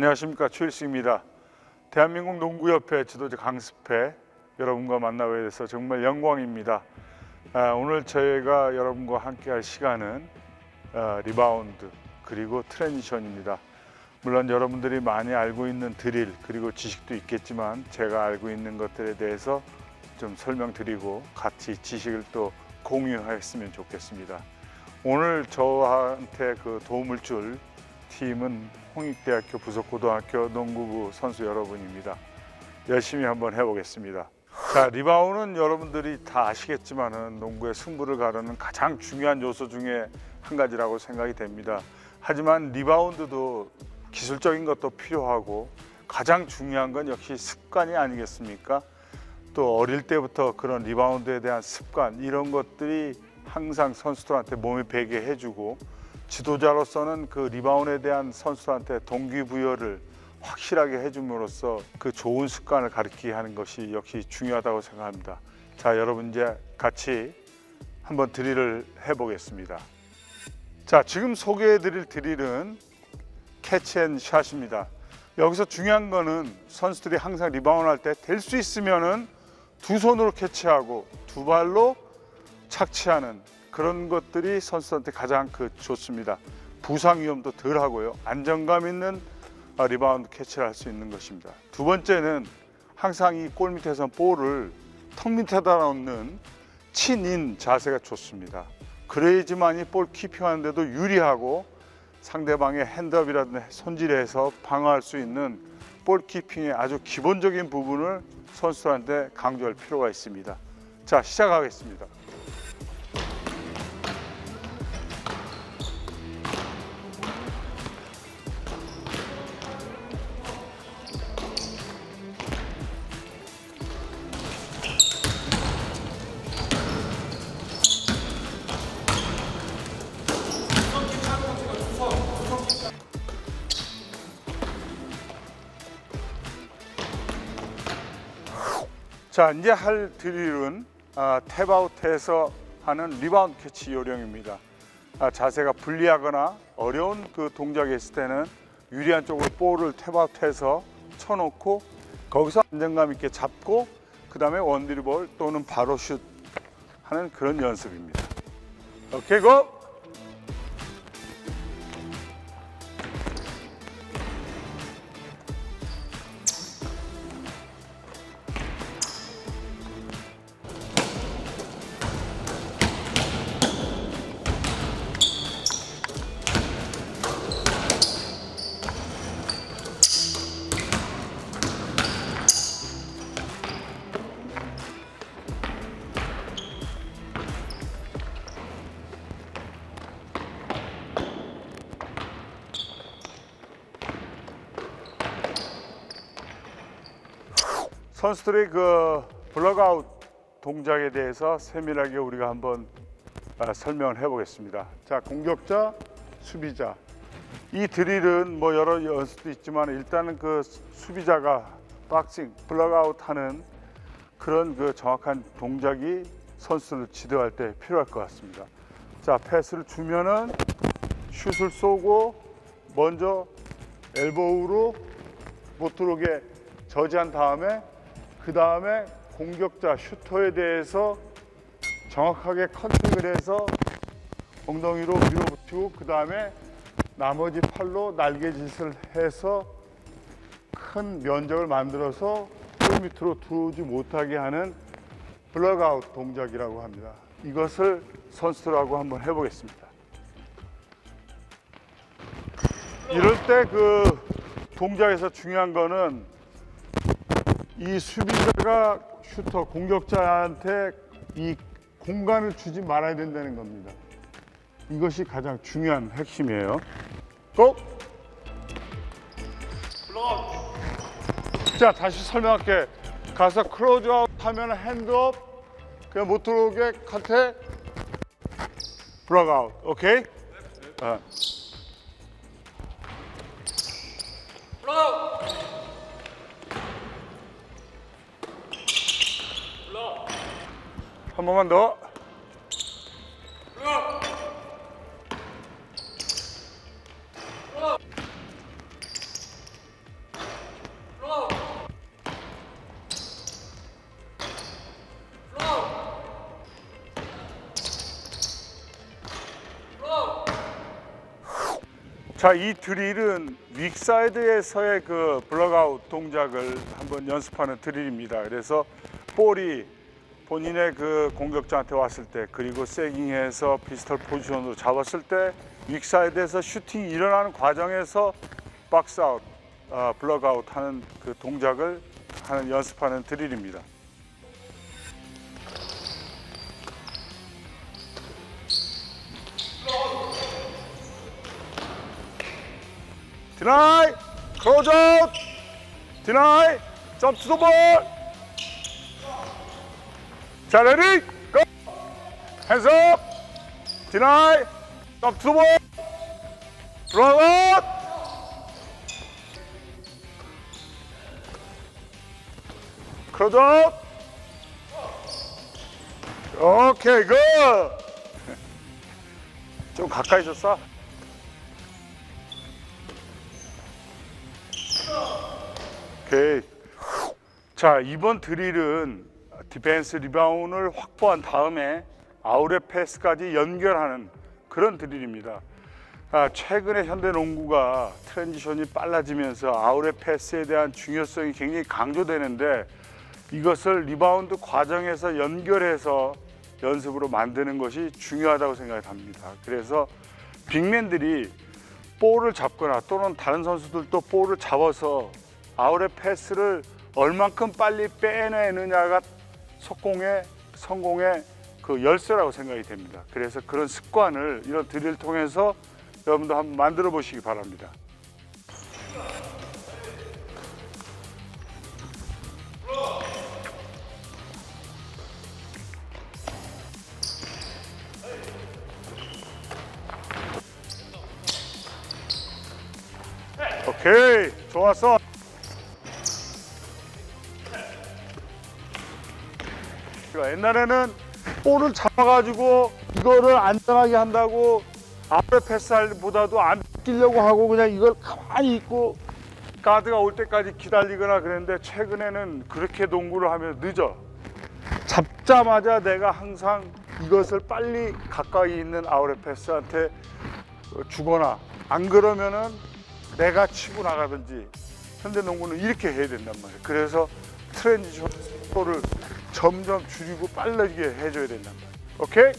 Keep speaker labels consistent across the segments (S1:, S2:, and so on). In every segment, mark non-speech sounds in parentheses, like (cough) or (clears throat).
S1: 안녕하십니까 추일승입니다. 대한민국 농구협회 지도자 강습회 여러분과 만나게 돼서 정말 영광입니다. 아, 오늘 저희가 여러분과 함께할 시간은 어, 리바운드 그리고 트랜지션입니다. 물론 여러분들이 많이 알고 있는 드릴 그리고 지식도 있겠지만 제가 알고 있는 것들에 대해서 좀 설명드리고 같이 지식을 또 공유했으면 좋겠습니다. 오늘 저한테 그 도움을 줄 팀은 홍익대학교 부속고등학교 농구부 선수 여러분입니다. 열심히 한번 해보겠습니다. 자, 리바운드는 여러분들이 다 아시겠지만은 농구의 승부를 가르는 가장 중요한 요소 중에 한 가지라고 생각이 됩니다. 하지만 리바운드도 기술적인 것도 필요하고 가장 중요한 건 역시 습관이 아니겠습니까? 또 어릴 때부터 그런 리바운드에 대한 습관 이런 것들이 항상 선수들한테 몸에 배게 해주고 지도자로서는 그 리바운드에 대한 선수들한테 동기부여를 확실하게 해줌으로써 그 좋은 습관을 가르치게 하는 것이 역시 중요하다고 생각합니다. 자, 여러분 이제 같이 한번 드릴을 해보겠습니다. 자, 지금 소개해드릴 드릴은 캐치앤샷입니다. 여기서 중요한 거는 선수들이 항상 리바운드 할 때 될 수 있으면은 두 손으로 캐치하고 두 발로 착취하는 그런 것들이 선수한테 가장 그 좋습니다. 부상 위험도 덜 하고요. 안정감 있는 어, 리바운드 캐치를 할 수 있는 것입니다. 두 번째는 항상 이 골 밑에서 볼을 턱 밑에다 놓는 친인 자세가 좋습니다. 그래야지만이 볼 키핑하는데도 유리하고 상대방의 핸드업이라든지 손질해서 방어할 수 있는 볼 키핑의 아주 기본적인 부분을 선수들한테 강조할 필요가 있습니다. 자, 시작하겠습니다. 자, 이제 할 드릴은 아, 탭아웃에서 하는 리바운드 캐치 요령입니다. 아, 자세가 불리하거나 어려운 그 동작이 있을 때는 유리한 쪽으로 볼을 탭아웃해서 쳐놓고 거기서 안정감 있게 잡고 그 다음에 원드리볼 또는 바로 슛 하는 그런 연습입니다. 오케이 고! 선수들의 그 블럭아웃 동작에 대해서 세밀하게 우리가 한번 아, 설명을 해보겠습니다. 자, 공격자, 수비자. 이 드릴은 뭐 여러 연습도 있지만 일단은 그 수비자가 박싱, 블럭아웃 하는 그런 그 정확한 동작이 선수를 지도할 때 필요할 것 같습니다. 자, 패스를 주면은 슛을 쏘고 먼저 엘보우로 못 들어오게 저지한 다음에 그 다음에 공격자 슈터에 대해서 정확하게 컨택을 해서 엉덩이로 밀어붙이고 그 다음에 나머지 팔로 날개짓을 해서 큰 면적을 만들어서 골 밑으로 들어오지 못하게 하는 블럭아웃 동작이라고 합니다. 이것을 선수들하고 한번 해보겠습니다. 이럴 때 그 동작에서 중요한 거는 이 수비자가 슈터 공격자한테 이 공간을 주지 말아야 된다는 겁니다. 이것이 가장 중요한 핵심이에요. 고! 자, 다시 설명할게. 가서 크로즈 아웃 하면 핸드업, 그냥 못 들어오게 카테, 블럭 아웃. 오케이? 어. 번만 더. 자, 이 드릴은 윅사이드에서의 그 블럭아웃 동작을 한번 연습하는 드릴입니다. 그래서 볼이 본인의 그 공격자한테 왔을 때 그리고 세깅해서 피스톨 포지션으로 잡았을 때 윅사이드에서 슈팅이 일어나는 과정에서 박스아웃, 어, 블럭아웃 하는 그 동작을 하는 연습하는 드릴입니다. 디나이 크로즈 아웃 디나이 점프 투 볼. 자 레디 고 핸즈 업 디나이 점프 투 볼. 브라운 아웃 크로즈 아웃 오케이 굿. (laughs) 좀 가까이 줬어. 오케이. 자 이번 드릴은 디펜스 리바운을 확보한 다음에 아웃렛 패스까지 연결하는 그런 드릴입니다. 아, 최근에 현대 농구가 트랜지션이 빨라지면서 아웃렛 패스에 대한 중요성이 굉장히 강조되는데 이것을 리바운드 과정에서 연결해서 연습으로 만드는 것이 중요하다고 생각이 합니다. 그래서 빅맨들이 볼을 잡거나 또는 다른 선수들도 볼을 잡아서 아웃렛 패스를 얼만큼 빨리 빼내느냐가 속공의 성공의 그 열쇠라고 생각이 됩니다. 그래서 그런 습관을 이런 드릴 통해서 여러분도 한번 만들어 보시기 바랍니다. 오케이, 좋았어. 그러니까 옛날에는 볼을 잡아가지고 이거를 안전하게 한다고 앞에 패스할보다도 안 끼려고 하고 그냥 이걸 가만히 있고 가드가 올 때까지 기다리거나 그랬는데 최근에는 그렇게 농구를 하면 늦어. 잡자마자 내가 항상 이것을 빨리 가까이 있는 아웃렛 패스한테 주거나 안 그러면은 내가 치고 나가든지 현대 농구는 이렇게 해야 된단 말이에요. 그래서 트랜지션 속도를 점점 줄이고 빨라지게 해줘야 된단 말이에요. 오케이?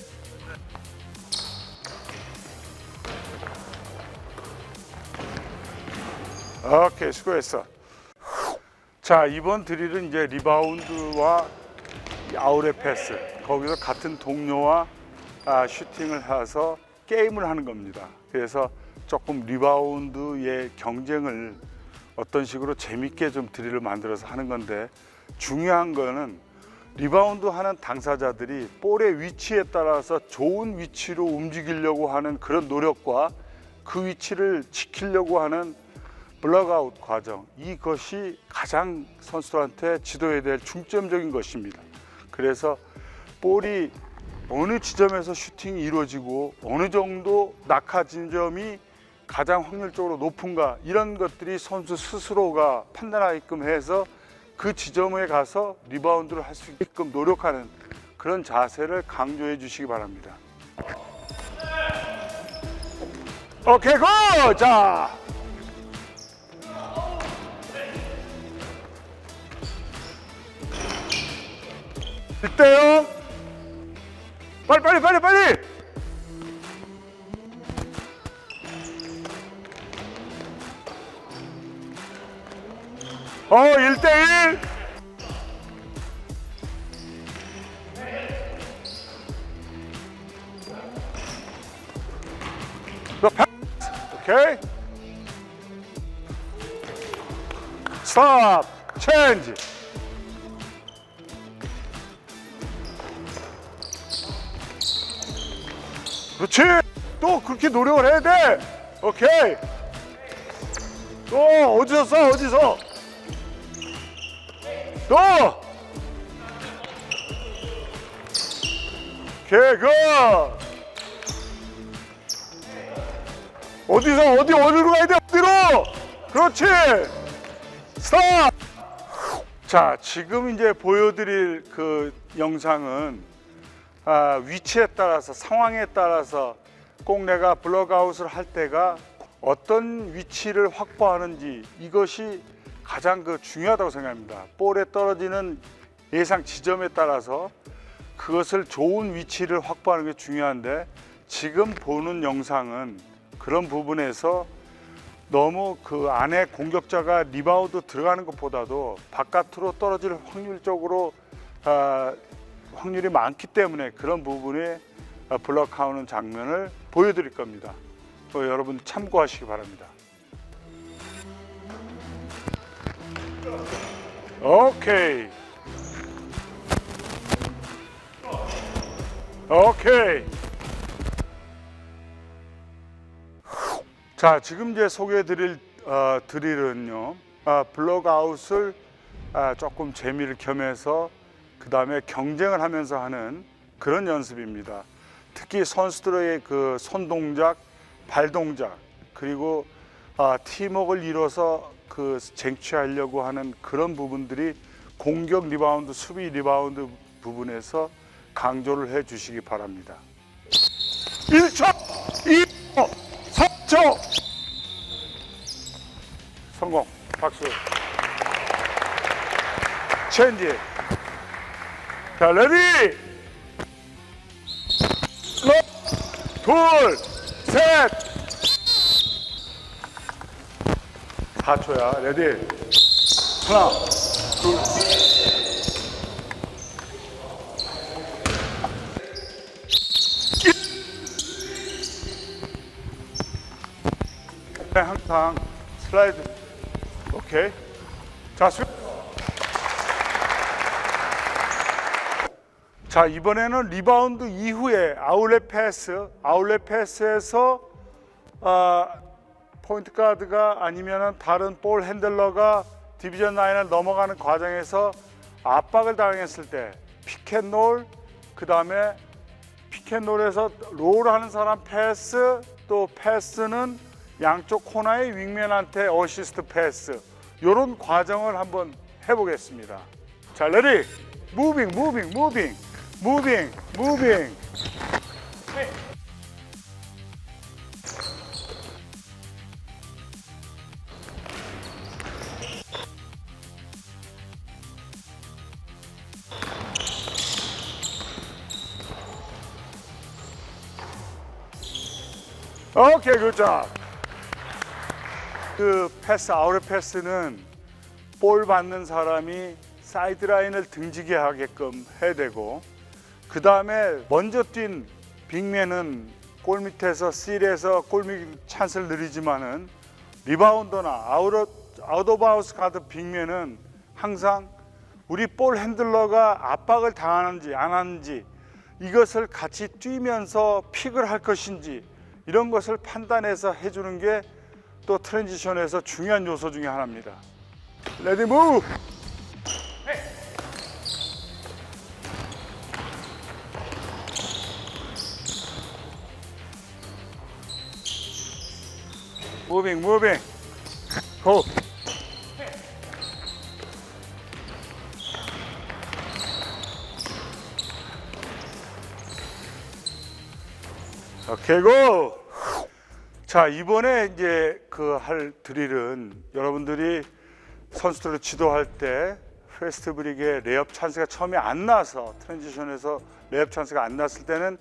S1: 오케이, 수고했어. 자, 이번 드릴은 이제 리바운드와 이 아웃렛 패스, 거기서 같은 동료와 아, 슈팅을 해서 게임을 하는 겁니다. 그래서 조금 리바운드의 경쟁을 어떤 식으로 재밌게 좀 드릴을 만들어서 하는 건데 중요한 거는 리바운드 하는 당사자들이 볼의 위치에 따라서 좋은 위치로 움직이려고 하는 그런 노력과 그 위치를 지키려고 하는 블럭아웃 과정 이것이 가장 선수들한테 지도해야 될 중점적인 것입니다. 그래서 볼이 어느 지점에서 슈팅이 이루어지고 어느 정도 낙하 지점이 가장 확률적으로 높은가 이런 것들이 선수 스스로가 판단하게끔 해서 그 지점에 가서 리바운드를 할 수 있게끔 노력하는 그런 자세를 강조해 주시기 바랍니다. 오케이 고! 자. 일대요. 빨리 빨리 빨리 빨리. 어, 1대1. 오케이. 스탑. 체인지. 그렇지. 또 그렇게 노력을 해야 돼. 오케이. 또 어디서 써? 어디서? 또! 개그! 어디서 어디 어디로 가야 돼? 어디로? 그렇지. 스탑. 자, 지금 이제 보여드릴 그 영상은 아, 위치에 따라서 상황에 따라서 꼭 내가 블럭아웃을 할 때가 어떤 위치를 확보하는지 이것이 가장 그 중요하다고 생각합니다. 볼에 떨어지는 예상 지점에 따라서 그것을 좋은 위치를 확보하는 게 중요한데 지금 보는 영상은 그런 부분에서 너무 그 안에 공격자가 리바운드 들어가는 것보다도 바깥으로 떨어질 확률적으로 아, 확률이 많기 때문에 그런 부분에 아, 블럭하우는 장면을 보여드릴 겁니다. 어, 여러분 참고하시기 바랍니다. 오케이. 오케이. 자, 지금 이제 소개해 드릴 어, 드릴은요. 아, 블록아웃을 아, 조금 재미를 겸해서 그 다음에 경쟁을 하면서 하는 그런 연습입니다. 특히 선수들의 그 손 동작, 발 동작 그리고 아, 팀워크를 이뤄서 그 쟁취하려고 하는 그런 부분들이 공격 리바운드, 수비 리바운드 부분에서 강조를 해 주시기 바랍니다. 1초, 2초, 3초. 성공. 박수. 체인지. 자, 레디. 러, 둘, 셋. 4초야. 레디. 하나, 둘. 네, 항상 슬라이드. 오케이. 자, 수. 자, 이번에는 리바운드 이후에 아울렛 패스, 아울렛 패스에서 아, 포인트 가드가 아니면은 다른 볼 핸들러가 디비전 라인을 넘어가는 과정에서 압박을 당했을 때 피켓롤 그다음에 피켓롤에서 롤하는 사람 패스 또 패스는 양쪽 코너의 윙맨한테 어시스트 패스 이런 과정을 한번 해보겠습니다. 자, 레디, 무빙, 무빙, 무빙, 무빙, 무빙. 오케이, 굿잡. 그 패스, 아웃 패스는 볼 받는 사람이 사이드라인을 등지게 하게끔 해야 되고 그 다음에 먼저 뛴 빅맨은 골 밑에서 실에서 골밑 찬스를 누리지만은 리바운더나 아웃 아웃 오브 하우스 가드 빅맨은 항상 우리 볼 핸들러가 압박을 당하는지 안 하는지 이것을 같이 뛰면서 픽을 할 것인지 이런 것을 판단해서 해주는 게 또 트랜지션에서 중요한 요소 중에 하나입니다. 레디 무브! 무빙 무빙 고 오케이 고! 자 이번에 이제 그 할 드릴은 여러분들이 선수들을 지도할 때 페스트 브릭에 레이업 찬스가 처음에 안 나서 트랜지션에서 레이업 찬스가 안 났을 때는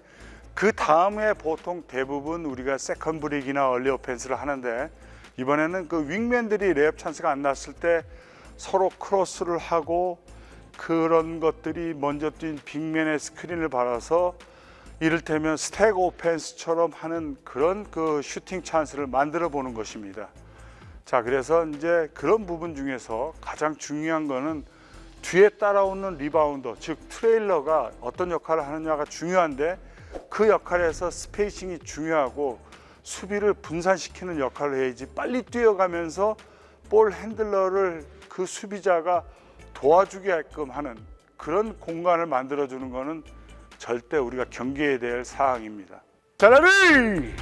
S1: 그 다음에 보통 대부분 우리가 세컨 브릭이나 얼리 오펜스를 하는데 이번에는 그 윙맨들이 레이업 찬스가 안 났을 때 서로 크로스를 하고 그런 것들이 먼저 뛴 빅맨의 스크린을 받아서 이를테면 스택 오펜스처럼 하는 그런 그 슈팅 찬스를 만들어 보는 것입니다. 자, 그래서 이제 그런 부분 중에서 가장 중요한 거는 뒤에 따라오는 리바운더, 즉 트레일러가 어떤 역할을 하느냐가 중요한데 그 역할에서 스페이싱이 중요하고 수비를 분산시키는 역할을 해야지 빨리 뛰어가면서 볼 핸들러를 그 수비자가 도와주게끔 하는 그런 공간을 만들어주는 거는 절대 우리가 경계해야 될 사항입니다. 자, 레디!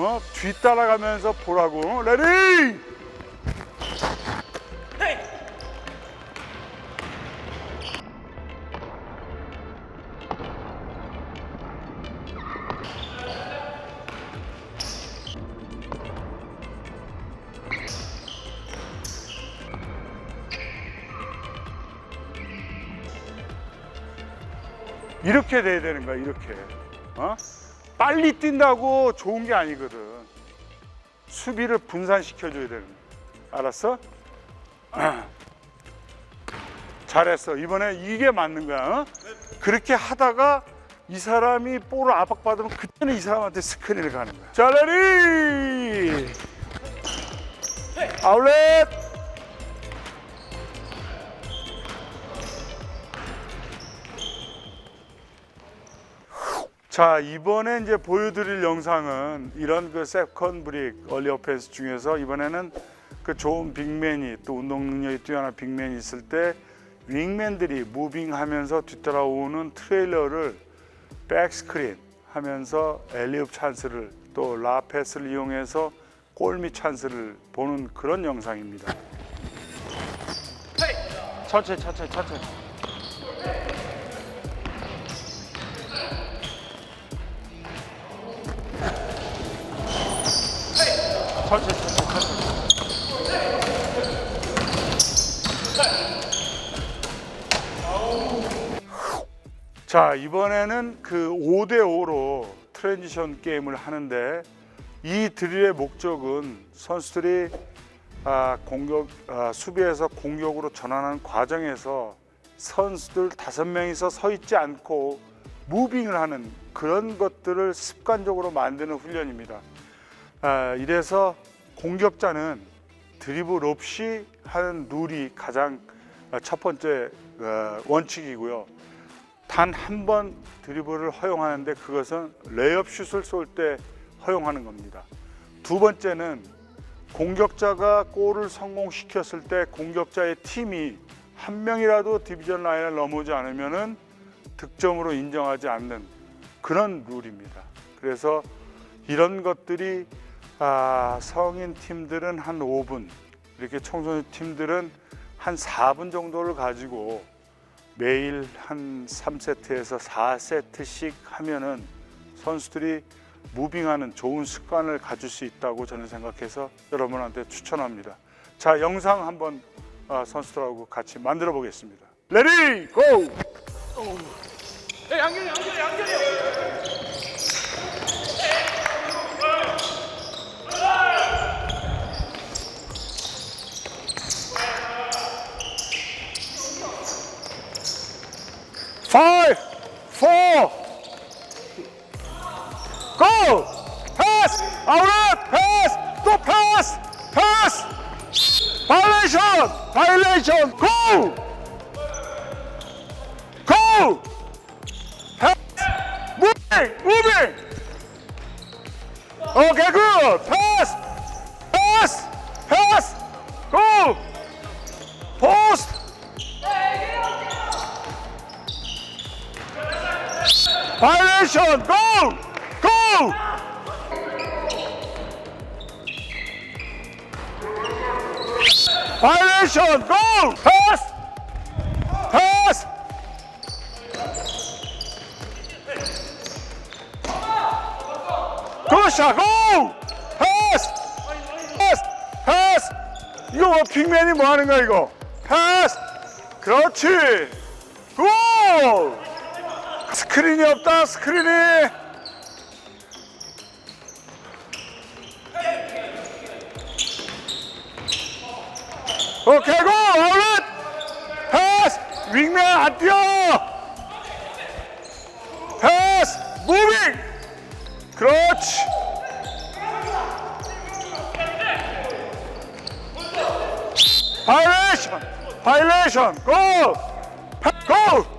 S1: 어? 뒤따라가면서 보라고. 레디! 이렇게 돼야 되는 거야 이렇게 어? 빨리 뛴다고 좋은 게 아니거든. 수비를 분산시켜 줘야 되는 거야. 알았어? (clears throat) 잘했어. 이번에 이게 맞는 거야 어? 그렇게 하다가 이 사람이 볼을 압박받으면 그때는 이 사람한테 스크린을 가는 거야. 자 레디! 아울렛 자 이번에 이제 보여드릴 영상은 이런 그 세컨 브릭 얼리 어펜스 중에서 이번에는 그 좋은 빅맨이 또 운동 능력이 뛰어난 빅맨이 있을 때 윙맨들이 무빙하면서 뒤따라오는 트레일러를 백스크린 하면서 엘리업 찬스를 또 라패스를 이용해서 골밑 찬스를 보는 그런 영상입니다. 천천히 천천히 천천히. 자 이번에는 그 5대 5로 트랜지션 게임을 하는데 이 드릴의 목적은 선수들이 아, 공격 아, 수비에서 공격으로 전환하는 과정에서 선수들 다섯 명이서 서 있지 않고 무빙을 하는 그런 것들을 습관적으로 만드는 훈련입니다. 아, 이래서 공격자는 드리블 없이 하는 룰이 가장 아, 첫 번째 어, 원칙이고요. 단 한 번 드리블을 허용하는데 그것은 레이업 슛을 쏠 때 허용하는 겁니다. 두 번째는 공격자가 골을 성공시켰을 때 공격자의 팀이 한 명이라도 디비전 라인을 넘어오지 않으면은 득점으로 인정하지 않는 그런 룰입니다. 그래서 이런 것들이 아, 성인 팀들은 한 5분, 이렇게 청소년 팀들은 한 4분 정도를 가지고 매일 한 3세트에서 4세트씩 하면은 선수들이 무빙하는 좋은 습관을 가질 수 있다고 저는 생각해서 여러분한테 추천합니다. 자, 영상 한번 아, 선수들하고 같이 만들어 보겠습니다. 레디 고!
S2: 야, 양결이 양결이 양결이
S1: Five, four, go! Pass! Outlet! Pass! 또 pass! Pass! Violation! Violation! Go! Go! Pass! Moving! Moving! Okay, good! Pass! Pass! Pass! Go! Violation! Go! Go! Violation! Go! Pass! Pass! Good shot! Go! Pass! Pass! Pass! 이거 뭐 빅맨이 뭐 하는 거야 이거? 패스! 그렇지! 굿! 스크린이 없다 스크린이 오케이 고 아웃렛 패스 윙맨 안 뛰어 패스 무빙 그렇지 바이레이션 바이레이션 고! 고!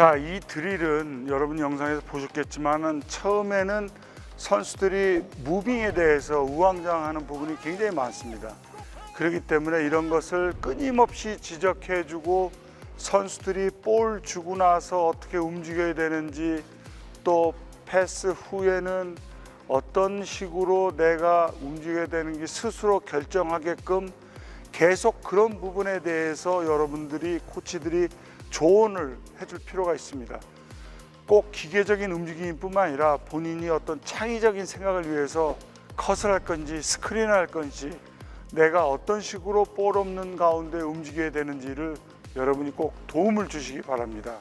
S1: 자, 이 드릴은 여러분 영상에서 보셨겠지만은 처음에는 선수들이 무빙에 대해서 우왕좌왕하는 부분이 굉장히 많습니다. 그렇기 때문에 이런 것을 끊임없이 지적해주고 선수들이 볼 주고 나서 어떻게 움직여야 되는지 또 패스 후에는 어떤 식으로 내가 움직여야 되는 게 스스로 결정하게끔 계속 그런 부분에 대해서 여러분들이 코치들이 조언을 해줄 필요가 있습니다. 꼭 기계적인 움직임뿐만 아니라 본인이 어떤 창의적인 생각을 위해서 컷을 할 건지 스크린을 할 건지 내가 어떤 식으로 볼 없는 가운데 움직여야 되는지를 여러분이 꼭 도움을 주시기 바랍니다.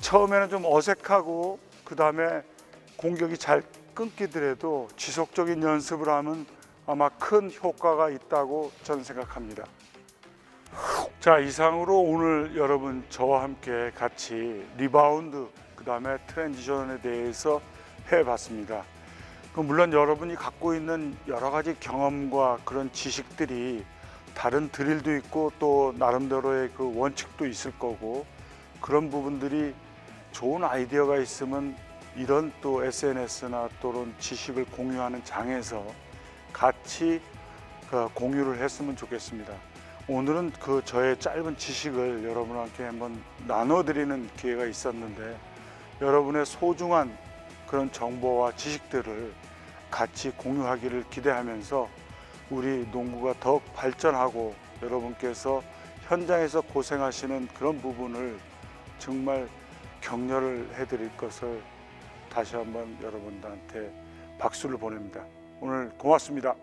S1: 처음에는 좀 어색하고 그 다음에 공격이 잘 끊기더라도 지속적인 연습을 하면 아마 큰 효과가 있다고 저는 생각합니다. 자 이상으로 오늘 여러분 저와 함께 같이 리바운드 그 다음에 트랜지션에 대해서 해봤습니다. 그 물론 여러분이 갖고 있는 여러 가지 경험과 그런 지식들이 다른 드릴도 있고 또 나름대로의 그 원칙도 있을 거고 그런 부분들이 좋은 아이디어가 있으면 이런 또 SNS나 또는 지식을 공유하는 장에서 같이 그 공유를 했으면 좋겠습니다. 오늘은 그 저의 짧은 지식을 여러분과 함께 한번 나눠드리는 기회가 있었는데 여러분의 소중한 그런 정보와 지식들을 같이 공유하기를 기대하면서 우리 농구가 더욱 발전하고 여러분께서 현장에서 고생하시는 그런 부분을 정말 격려를 해드릴 것을 다시 한번 여러분들한테 박수를 보냅니다. 오늘 고맙습니다.